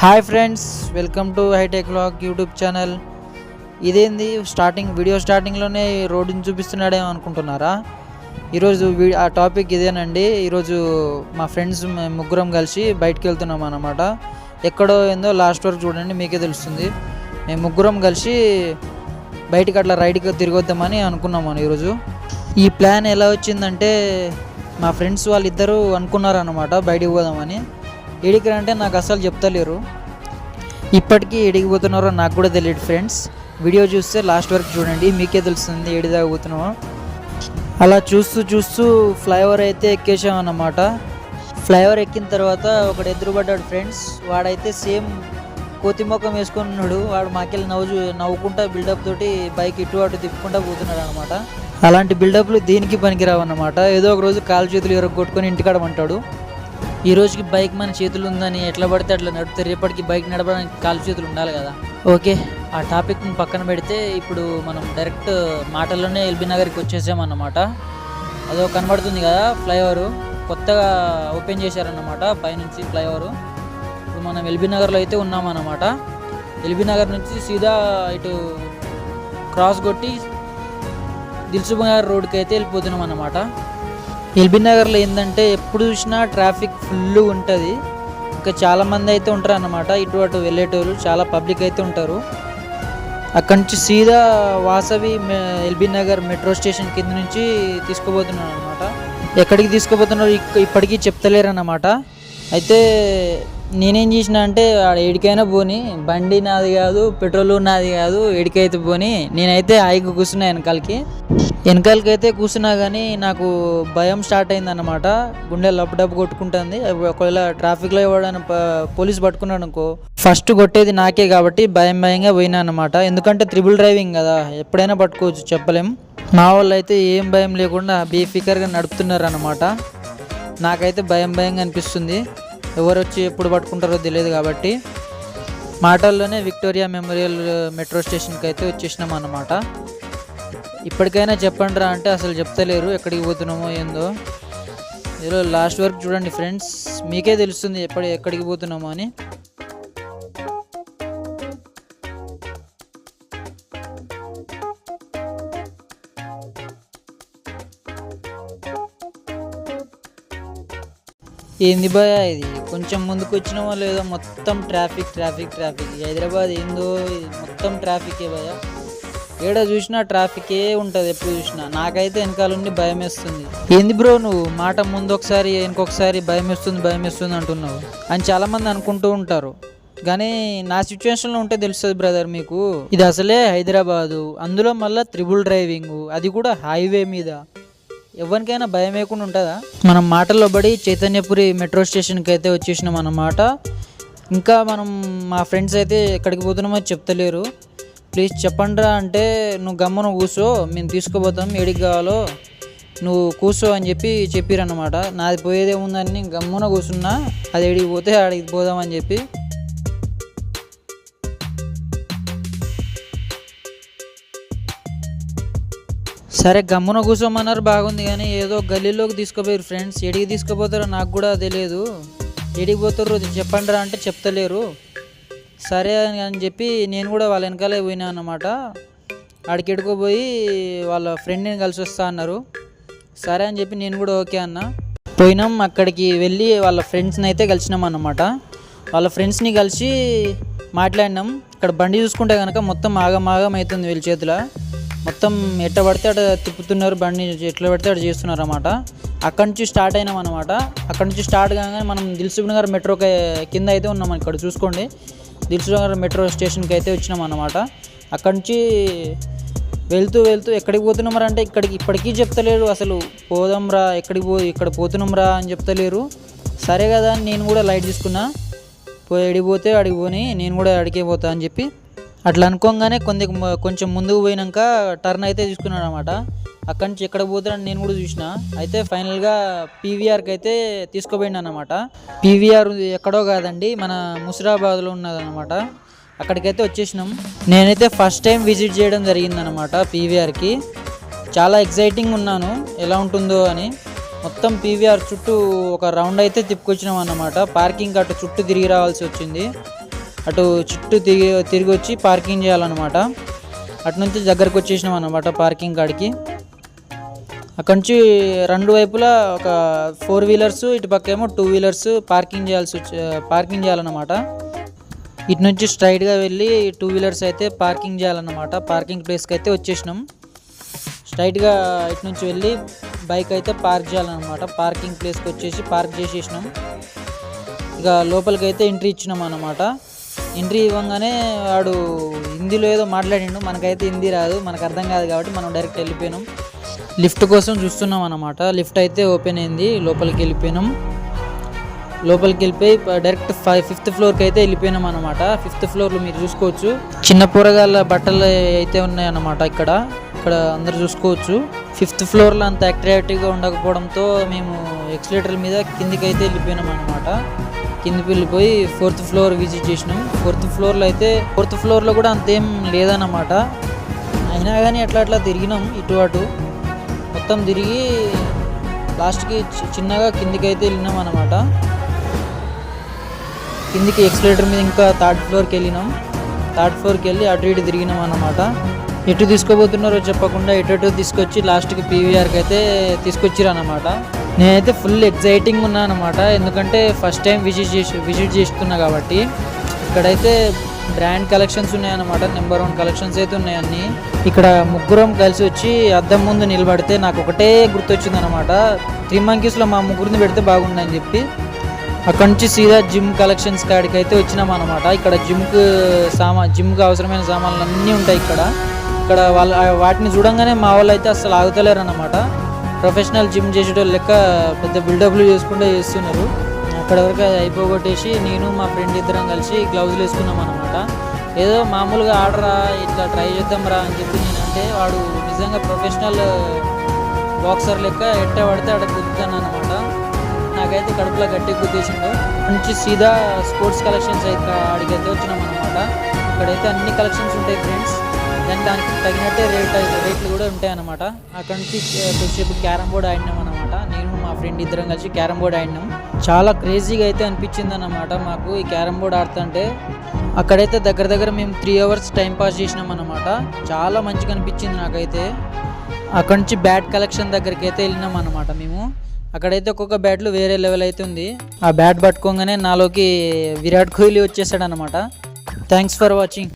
Hi friends welcome to hitech blog YouTube channel. ఇదేంది? Starting video స్టార్టింగ్లోనే రోడ్డుని చూపిస్తున్నాడేమో అనుకుంటున్నారా? ఈరోజు వీ ఆ టాపిక్ ఇదేనండి. ఈరోజు మా ఫ్రెండ్స్ మేము ముగ్గురం కలిసి బయటికి వెళ్తున్నాం అన్నమాట. ఎక్కడో ఏందో లాస్ట్ వరకు చూడండి మీకే తెలుస్తుంది. మేము ముగ్గురం కలిసి బయటికి అట్లా రైడ్కి తిరిగొద్దామని అనుకున్నాము ఈరోజు. ఈ ప్లాన్ ఎలా వచ్చిందంటే మా ఫ్రెండ్స్ వాళ్ళిద్దరూ అనుకున్నారన్నమాట బయటికి పోదామని. ఏడికి అంటే నాకు అసలు చెప్తలేరు. ఇప్పటికీ ఏడికి పోతున్నారో నాకు కూడా తెలియదు ఫ్రెండ్స్. వీడియో చూస్తే లాస్ట్ వరకు చూడండి మీకే తెలుస్తుంది ఏడి దాకా పోతున్నామో అలా చూస్తూ చూస్తూ ఫ్లైఓవర్ అయితే ఎక్కేసామన్నమాట ఫ్లైఓవర్ ఎక్కిన తర్వాత ఒకడు ఎదురుపడ్డాడు ఫ్రెండ్స్. వాడైతే సేమ్ కోతిమొఖం వేసుకొని ఉన్నాడు వాడు మాకెళ్ళి నవ్వు నవ్వుకుంటా బిల్డప్ తోటి బైక్ ఇటు అటు తిప్పుకుంటా పోతున్నాడు అనమాట అలాంటి బిల్డప్లు దీనికి పనికిరావు అన్నమాట. ఏదో ఒక రోజు కాలు చేతులు ఎరగొట్టుకొని ఇంటికాడమంటాడు ఈ రోజుకి బైక్ మన చేతులు ఉందని ఎట్లా పడితే అట్లా నడిపితే రేపటికి బైక్ నడపడానికి కాలు చేతులు ఉండాలి కదా. ఓకే. ఆ టాపిక్ పక్కన పెడితే ఇప్పుడు మనం డైరెక్ట్ మాటల్లోనే ఎల్బీ నగర్కి వచ్చేసామన్నమాట. అదో కనబడుతుంది కదా ఫ్లైఓవర్. కొత్తగా ఓపెన్ చేశారన్నమాట పైనుంచి ఫ్లైఓవర్. ఇప్పుడు మనం ఎల్బీ నగర్లో అయితే ఉన్నామన్నమాట. ఎల్బీ నగర్ నుంచి సీదా ఇటు క్రాస్ కొట్టి దిల్సుఖ్ నగర్ రోడ్కి అయితే వెళ్ళిపోతున్నాం అన్నమాట ఎల్బీ నగర్లో ఏంటంటే ఎప్పుడు చూసినా ట్రాఫిక్ ఫుల్ ఉంటుంది. ఇంకా చాలామంది అయితే ఉంటారు అన్నమాట ఇటు అటు వెళ్ళేటోళ్ళు చాలా పబ్లిక్ అయితే ఉంటారు. అక్కడి నుంచి సీదా Vasavi LB Nagar metro station కింద నుంచి తీసుకుపోతున్నాను అనమాట ఎక్కడికి తీసుకుపోతున్నారో ఇప్పటికీ చెప్తలేరు అన్నమాట అయితే నేనేం చేసిన అంటే ఆడ పోని బండి నాది కాదు పెట్రోల్ నాది కాదు ఎడికైతే పోని నేనైతే హాయిగా కూర్చున్నా వెనకాలకి. వెనకాలకైతే కూర్చున్నా కానీ నాకు భయం స్టార్ట్ అయిందనమాట గుండె లబ్ డబ్ కొట్టుకుంటుంది. ఒకవేళ ట్రాఫిక్లో ఎవడైనా పోలీస్ పట్టుకున్నాడు అనుకో ఫస్ట్ కొట్టేది నాకే కాబట్టి భయం భయంగా పోయినా అనమాట ఎందుకంటే త్రిబుల్ డ్రైవింగ్ కదా ఎప్పుడైనా పట్టుకోవచ్చు చెప్పలేం. మా వాళ్ళు అయితే ఏం భయం లేకుండా బేఫికర్గా నడుపుతున్నారు అనమాట నాకైతే భయం భయంగా అనిపిస్తుంది. ఎవరు వచ్చి ఎప్పుడు పట్టుకుంటారో తెలియదు కాబట్టి. మాటల్లోనే విక్టోరియా మెమోరియల్ మెట్రో స్టేషన్కి అయితే వచ్చేసినాం అన్నమాట ఇప్పటికైనా చెప్పండి రా అంటే అసలు చెప్తలేరు ఎక్కడికి పోతున్నామో ఏందో. ఏదో లాస్ట్ వరకు చూడండి ఫ్రెండ్స్ మీకే తెలుస్తుంది ఎప్పటి ఎక్కడికి పోతున్నామో అని. ఏంది భయ ఇది? కొంచెం ముందుకు వచ్చినామో లేదో మొత్తం ట్రాఫిక్ ట్రాఫిక్ ట్రాఫిక్ హైదరాబాద్ ఏందో ఇది మొత్తం ట్రాఫికే భయ ఏడ చూసినా ట్రాఫికే ఉంటుంది ఎప్పుడు చూసినా. నాకైతే వెనకాల ఉండి భయం వేస్తుంది. ఏంది బ్రో నువ్వు? మాట ముందు ఒకసారి ఇంకొకసారి భయం వేస్తుంది భయం వేస్తుంది అంటున్నావు. అని చాలామంది అనుకుంటూ ఉంటారు. కానీ నా సిచ్యువేషన్లో ఉంటే తెలుస్తుంది బ్రదర్ మీకు. ఇది అసలే హైదరాబాదు. అందులో మళ్ళీ త్రిబుల్ డ్రైవింగ్ అది కూడా హైవే మీద. ఎవరికైనా భయం వేయకుండా ఉంటుందా? మనం మాటల్లో పడి చైతన్యపురి మెట్రో స్టేషన్కి అయితే వచ్చేసినాం అన్నమాట. ఇంకా మనం మా ఫ్రెండ్స్ అయితే ఎక్కడికి పోతున్నామో చెప్తలేరు. ప్లీజ్ చెప్పండిరా అంటే నువ్వు గమ్మున కూర్చో మేము తీసుకుపోతాం ఏడికి కావాలో. నువ్వు కూర్చో అని చెప్పి చెప్పిరన్నమాట. నాది పోయేదేముందని నేను గమ్మున కూర్చున్నా అది ఏడికి పోతే ఆడికి పోదామని చెప్పి. సరే గమ్మున కూర్చోమన్నారు బాగుంది కానీ ఏదో గల్లీలోకి తీసుకుపోయారు ఫ్రెండ్స్ ఎడికి తీసుకుపోతారో నాకు కూడా తెలియదు. ఎడికి పోతారో చెప్పండిరా అంటే చెప్తలేరు. సరే అని అని చెప్పి నేను కూడా వాళ్ళ వెనకాలే పోయినా అనమాట ఆడికి ఎడుకోపోయి వాళ్ళ ఫ్రెండ్ని కలిసి వస్తా అన్నారు. సరే అని చెప్పి నేను కూడా ఓకే అన్న. పోయినాం అక్కడికి వెళ్ళి వాళ్ళ ఫ్రెండ్స్ని అయితే కలిసినాం అన్నమాట. వాళ్ళ ఫ్రెండ్స్ని కలిసి మాట్లాడినాం. ఇక్కడ బండి చూసుకుంటే కనుక మొత్తం ఆగమాగం అవుతుంది వీళ్ళ చేతిలో. మొత్తం ఎట్ట పడితే అటు తిప్పుతున్నారు బండి ఎట్లా పడితే అటు చేస్తున్నారు అనమాట అక్కడి నుంచి స్టార్ట్ అయినాం అనమాట అక్కడి నుంచి స్టార్ట్ కాగానే మనం దిల్సుఖ్ నగర్ మెట్రో కింద అయితే ఉన్నాం ఇక్కడ చూసుకోండి. దిల్సుఖ్నగర్ మెట్రో స్టేషన్కి అయితే వచ్చినాం అనమాట అక్కడి నుంచి వెళ్తూ వెళ్తూ ఎక్కడికి పోతున్నాం రా అంటే ఇక్కడికి ఇప్పటికీ చెప్తలేరు అసలు. పోదాం రా ఎక్కడికి పో ఇక్కడ పోతున్నాం రా అని చెప్తలేరు. సరే కదా అని నేను కూడా లైట్ తీసుకున్నా. పోయి అడిగిపోతే అడిగిపోని నేను కూడా అడిగే పోతా అని చెప్పి అట్లా అనుకోగానే కొంది కొంచెం ముందుకు పోయినాక టర్న్ అయితే తీసుకున్నాడు అనమాట అక్కడి నుంచి ఎక్కడ పోతాడని నేను కూడా చూసిన. అయితే ఫైనల్గా పీవీఆర్కి అయితే తీసుకుపోయిండు అనమాట పీవీఆర్ ఎక్కడో కాదండి మన ముసిరాబాద్లో ఉన్నదన్నమాట. అక్కడికైతే వచ్చేసినాం. నేనైతే ఫస్ట్ టైం విజిట్ చేయడం జరిగిందనమాట పీవీఆర్కి చాలా ఎక్సైటింగ్ ఉన్నాను ఎలా ఉంటుందో అని. మొత్తం పీవీఆర్ చుట్టూ ఒక రౌండ్ అయితే తిప్పుకొచ్చినాం అన్నమాట పార్కింగ్ అటు చుట్టూ తిరిగి రావాల్సి వచ్చింది. అటు చుట్టూ తిరిగి తిరిగి వచ్చి పార్కింగ్ చేయాలన్నమాట. అటు నుంచి దగ్గరకు వచ్చేసినాం అనమాట పార్కింగ్ కాడికి. అక్కడి నుంచి రెండు వైపులా ఒక ఫోర్ వీలర్స్ ఇటు పక్క ఏమో టూ వీలర్స్ పార్కింగ్ చేయాల్సి వచ్చి పార్కింగ్ చేయాలన్నమాట. ఇటు నుంచి స్ట్రైట్గా వెళ్ళి టూ వీలర్స్ అయితే పార్కింగ్ చేయాలన్నమాట. పార్కింగ్ ప్లేస్కి అయితే వచ్చేసినాం. స్ట్రైట్గా ఇటు నుంచి వెళ్ళి బైక్ అయితే పార్క్ చేయాలన్నమాట. పార్కింగ్ ప్లేస్కి వచ్చేసి పార్క్ చేసేసినాం. ఇక లోపలికి అయితే ఎంట్రీ ఇచ్చినాం అన్నమాట. ఎంట్రీ ఇవ్వగానే వాడు హిందీలో ఏదో మాట్లాడిండు. మనకైతే హిందీ రాదు మనకు అర్థం కాదు కాబట్టి మనం డైరెక్ట్ వెళ్ళిపోయినాం. లిఫ్ట్ కోసం చూస్తున్నాం అన్నమాట. లిఫ్ట్ అయితే ఓపెన్ అయింది లోపలికి వెళ్ళిపోయినాం. లోపలికి వెళ్ళిపోయి డైరెక్ట్ ఫైవ్ ఫిఫ్త్ ఫ్లోర్కి అయితే వెళ్ళిపోయినాం అనమాట ఫిఫ్త్ ఫ్లోర్లో మీరు చూసుకోవచ్చు. చిన్న కూరగాయల బట్టలు అయితే ఉన్నాయన్నమాట ఇక్కడ. ఇక్కడ అందరు చూసుకోవచ్చు. ఫిఫ్త్ ఫ్లోర్లో అంత యాక్టివిటీగా ఉండకపోవడంతో మేము ఎక్స్లేటర్ మీద కిందికి అయితే వెళ్ళిపోయినాం అనమాట కిందికి వెళ్ళిపోయి ఫోర్త్ ఫ్లోర్ విజిట్ చేసినాం. ఫోర్త్ ఫ్లోర్లో అయితే ఫోర్త్ ఫ్లోర్లో కూడా అంతేం లేదన్నమాట. అయినా కానీ అట్లా అట్లా తిరిగినాం ఇటు అటు. మొత్తం తిరిగి లాస్ట్కి చి- చిన్నగా కిందికి అయితే వెళ్ళినాం అనమాట కిందికి ఎక్స్లేటర్ మీద ఇంకా థర్డ్ ఫ్లోర్కి వెళ్ళినాం. థర్డ్ ఫ్లోర్కి వెళ్ళి అటు ఇటు తిరిగినాం అన్నమాట. ఎటు తీసుకోబోతున్నారో చెప్పకుండా ఎటు ఎటు తీసుకొచ్చి లాస్ట్కి పీవీఆర్కి అయితే తీసుకొచ్చిరు అనమాట నేనైతే ఫుల్ ఎగ్జైటింగ్ ఉన్నాను అనమాట ఎందుకంటే ఫస్ట్ టైం విజిట్ చేసి విజిట్ చేస్తున్నా కాబట్టి. ఇక్కడైతే బ్రాండ్ కలెక్షన్స్ ఉన్నాయన్నమాట. నెంబర్ వన్ కలెక్షన్స్ అయితే ఉన్నాయి అన్ని. ఇక్కడ ముగ్గురం కలిసి వచ్చి అద్దం ముందు నిలబడితే నాకు ఒకటే గుర్తొచ్చింది అనమాట త్రీ మంకీస్లో మా ముగ్గురిని పెడితే బాగుండని చెప్పి. అక్కడ నుంచి సీదా జిమ్ కలెక్షన్స్ కాడికి అయితే వచ్చినాం అనమాట ఇక్కడ జిమ్కు సామా జిమ్కి అవసరమైన సామాన్లు అన్నీ ఉంటాయి ఇక్కడ. ఇక్కడ వాళ్ళ వాటిని చూడంగానే మా వాళ్ళు అయితే అసలు ఆగుతలేరు అనమాట ప్రొఫెషనల్ జిమ్ చేసేటోళ్ళు లెక్క పెద్ద బిల్డప్లు చేసుకుంటూ చేస్తున్నారు. అక్కడ వరకు అది అయిపోగొట్టేసి నేను మా ఫ్రెండ్ ఇద్దరం కలిసి గ్లౌజులు వేసుకున్నాం అనమాట ఏదో మామూలుగా ఆర్డరా ఇట్లా ట్రై చేద్దాం రా అని చెప్పి నేనంటే వాడు నిజంగా ప్రొఫెషనల్ బాక్సర్ లెక్క ఎట్ట పడితే అక్కడ కుదుతాను అనమాట నాకైతే కడుపులో గట్టి గుద్దేసిండు. మంచి సీదా స్పోర్ట్స్ కలెక్షన్స్ అయితే అడిగైతే వచ్చినాం అనమాట ఇక్కడైతే అన్ని కలెక్షన్స్ ఉంటాయి ఫ్రెండ్స్. దాని దానికి తగినట్టే రేట్ రేట్లు కూడా ఉంటాయన్నమాట. అక్కడ నుంచి కొద్దిసేపు క్యారమ్ బోర్డ్ ఆడినాం అనమాట నేను మా ఫ్రెండ్ ఇద్దరం కలిసి క్యారమ్ బోర్డ్ ఆడినాం. చాలా క్రేజీగా అయితే అనిపించింది అనమాట మాకు ఈ క్యారమ్ బోర్డ్ ఆడుతుంటే. అక్కడైతే దగ్గర దగ్గర మేము త్రీ అవర్స్ టైం పాస్ చేసినాం అనమాట చాలా మంచిగా అనిపించింది నాకైతే. అక్కడ నుంచి బ్యాట్ కలెక్షన్ దగ్గరికి అయితే వెళ్ళినాం అనమాట మేము. అక్కడైతే ఒక్కొక్క బ్యాట్లు వేరే లెవెల్ అయితే ఉంది. ఆ బ్యాట్ పట్టుకోగానే నాలోకి విరాట్ కోహ్లీ వచ్చేసాడు అనమాట థ్యాంక్స్ ఫర్ వాచింగ్